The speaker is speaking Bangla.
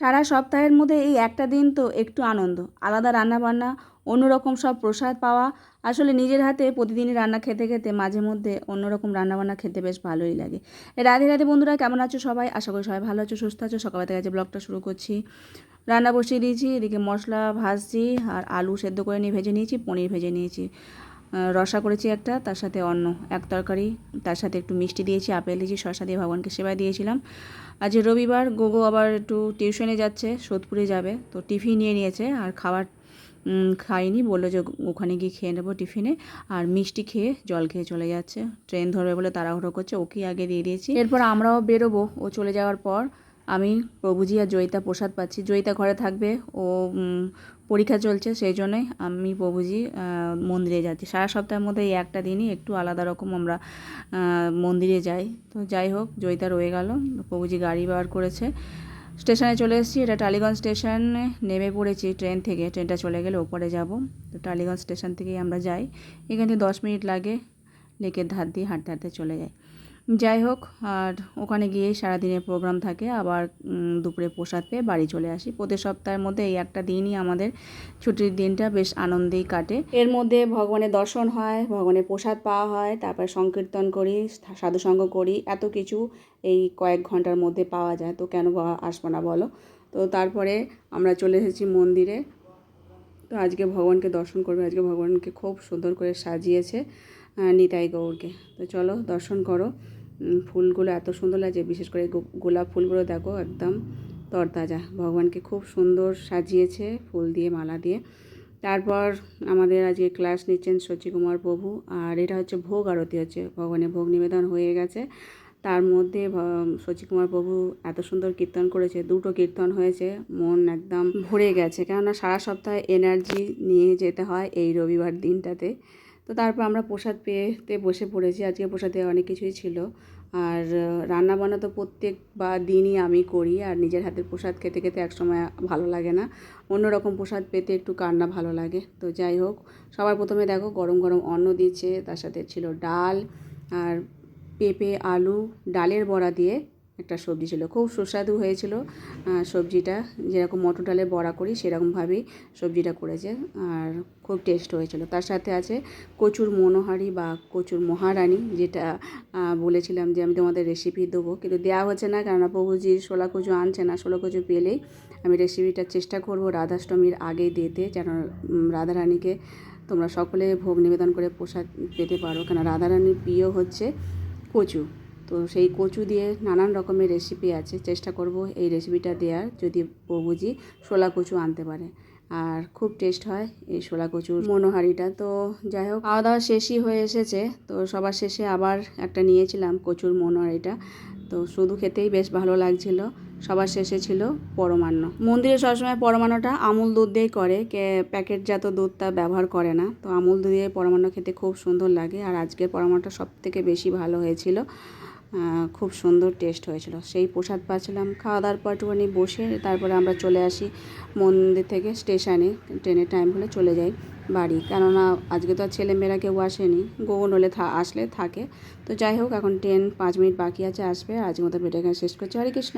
সারা সপ্তাহের মধ্যে এই একটা দিন তো একটু আনন্দ। আলাদা রান্নাবান্না, অন্যরকম সব প্রসাদ পাওয়া। আসলে নিজের হাতে প্রতিদিনই রান্না খেতে খেতে মাঝে মধ্যে অন্যরকম রান্নাবান্না খেতে বেশ ভালোই লাগে। রাধে রাধে বন্ধুরা, কেমন আছো সবাই? আশা করি সবাই ভালো আছো, সুস্থ আছো। সকাল থেকে আজকে ব্লগটা শুরু করছি। রান্না বসিয়ে দিয়েছি, এদিকে মশলা ভাজছি আর আলু সেদ্ধ করে নিয়ে ভেজে নিয়েছি, পনির ভেজে নিয়েছি। রসা করেছি একটা, তার সাথে অন্ন, এক তরকারি, তার সাথে একটু মিষ্টি দিয়েছি, আপেল দিয়েছি, শসা দিয়ে ভগবানকে সেবা দিয়েছিলাম। আজ রবিবার, গোগো আবার একটু টিউশনে যাচ্ছে, সোদপুরে যাবে, তো টিফিন নিয়ে নিয়েছে, আর খাবার খাইনি, বলল যে ওখানে গিয়ে খেয়ে নেব টিফিনে, আর মিষ্টি খেয়ে জল খেয়ে চলে যাচ্ছে। ট্রেন ধরবে বলে তাড়াহুড়ো করছে ওকেই আগে দিয়ে দিয়েছি। এরপর আমরাও বেরোবো, ও চলে যাওয়ার পর আমি প্রভুজি আর জয়িতা প্রসাদ পাচ্ছি। জয়িতা ঘরে থাকবে, ও পরীক্ষা চলছে, সেই জন্যই আমি প্রভুজি মন্দিরে যাচ্ছি। সারা সপ্তাহের মধ্যে এই একটা দিনই একটু আলাদা রকম আমরা মন্দিরে যাই। তো যাই হোক, জয়িতা রয়ে গেল। প্রভুজি গাড়ি বার করেছে। স্টেশনে চলে এসেছি। এটা টালিগঞ্জ স্টেশনে নেমে পড়েছি ট্রেন থেকে। ট্রেনটা চলে গেলে ওপরে যাব। তো টালিগঞ্জ স্টেশন থেকেই আমরা যাই। এখান থেকে দশ মিনিট লাগে। লেকের ধার দিয়ে হাঁটতে হাঁটতে চলে যাই। যাই হোক, আর ওখানে গিয়েই সারাদিনের প্রোগ্রাম থাকে। আবার দুপুরে প্রসাদ পেয়ে বাড়ি চলে আসি। প্রতি সপ্তাহের মধ্যে এই একটা দিনই আমাদের ছুটির দিনটা বেশ আনন্দেই কাটে। এর মধ্যে ভগবানের দর্শন হয়, ভগবানের প্রসাদ পাওয়া হয়, তারপর সংকীর্তন করি সাধুসঙ্গ করি, এত কিছু এই কয়েক ঘণ্টার মধ্যে পাওয়া যায়। তো কেন আসব না বলো? তো তারপরে আমরা চলে এসেছি মন্দিরে। তো আজকে ভগবানকে দর্শন করবে, আজকে ভগবানকে খুব সুন্দর করে সাজিয়েছে। নিতাই গৌরকে। তো চলো দর্শন করো। ফুলগুলো এত সুন্দর লাগছে, বিশেষ করে গোলাপ ফুলগুলো দেখো, একদম তরতাজা। ভগবানকে খুব সুন্দর সাজিয়েছে ফুল দিয়ে, মালা দিয়ে। তারপর আমাদের আজকে ক্লাস নিচ্ছেন শচীকুমার প্রভু, আর এটা হচ্ছে ভোগ আরতি হচ্ছে। ভগবানের ভোগ নিবেদন হয়ে গেছে। তার মধ্যে শচীকুমার প্রভু এত সুন্দর কীর্তন করেছে, দুটো কীর্তন হয়েছে, মন একদম ভরে গেছে। কেননা সারা সপ্তাহে এনার্জি নিয়ে যেতে হয় এই রবিবার দিনটাতে। তো তারপর আমরা প্রসাদ পেতে বসে পড়েছি। আজকে প্রসাদে অনেক কিছুই ছিল। আর রান্না বান্না তো প্রত্যেক বা দিনই আমি করি আর নিজের হাতের প্রসাদ খেতে খেতে একসময় ভালো লাগে না। অন্যরকম প্রসাদ পেতে একটু কান্না ভালো লাগে। তো যাই হোক, সবার প্রথমে দেখো গরম গরম অন্ন দিচ্ছে। তার সাথে ছিল ডাল আর পেঁপে, আলু, ডালের বড়া দিয়ে একটা সবজি ছিল। খুব সুস্বাদু হয়েছিল সবজিটা। যেরকম মটর ডালে বড়া করি, সেরকমভাবেই সবজিটা করেছে আর খুব টেস্ট হয়েছিল। তার সাথে আছে কচুর মনোহারি বা কচুর মহারানী, যেটা বলেছিলাম যে আমি তোমাদের রেসিপি দেবো। কিন্তু দেওয়া হচ্ছে না, কেননা প্রভুজি শোলা কচু আনছে না। শোলা কচু পেলেই আমি রেসিপিটার চেষ্টা করব রাধাষ্টমীর আগে দিতে, যেন রাধারানীকে তোমরা সকলে ভোগ নিবেদন করে প্রসাদ পেতে পারো। কেন রাধারানীর প্রিয় হচ্ছে কচু। তো সেই কচু দিয়ে নানান রকমের রেসিপি আছে। চেষ্টা করব এই রেসিপিটা দেওয়ার যদি প্রভুজি শোলা কচু আনতে পারে। আর খুব টেস্ট হয় এই শোলা কচুর মনোহারিটা। তো যাই হোক খাওয়া দাওয়া শেষই হয়ে এসেছে। তো সবার শেষে আবার একটা নিয়েছিলাম কচুর মনোহারিটা। তো শুধু খেতেই বেশ ভালো লাগছিল। সবার শেষে ছিল পরমান্ন। মন্দিরে সবসময় পরমান্নটা আমুল দুধ দিয়েই করে। কে প্যাকেটজাত দুধটা ব্যবহার করে না। তো আমুল দুধ দিয়ে পরমান্ন খেতে খুব সুন্দর লাগে। আর আজকের পরমান্নটা সব থেকে বেশি ভালো হয়েছিল। খুব সুন্দর টেস্ট হয়েছিল। সেই প্রসাদ পাচ্ছিলাম। খাওয়া দাওয়ার পর একটুখানি বসে তারপরে আমরা চলে আসি মন্দির থেকে স্টেশনে ট্রেনের টাইম হলে চলে যাই বাড়ি। কেননা আজকে তো আর ছেলেমেয়েরা কেউ আসেনি। গোগন হলে থা, আসলে থাকে। তো যাই হোক, এখন ট্রেন পাঁচ মিনিট বাকি আছে, আসবে। আজকের মতো ভিডিও শেষ করছি। হরে কৃষ্ণ।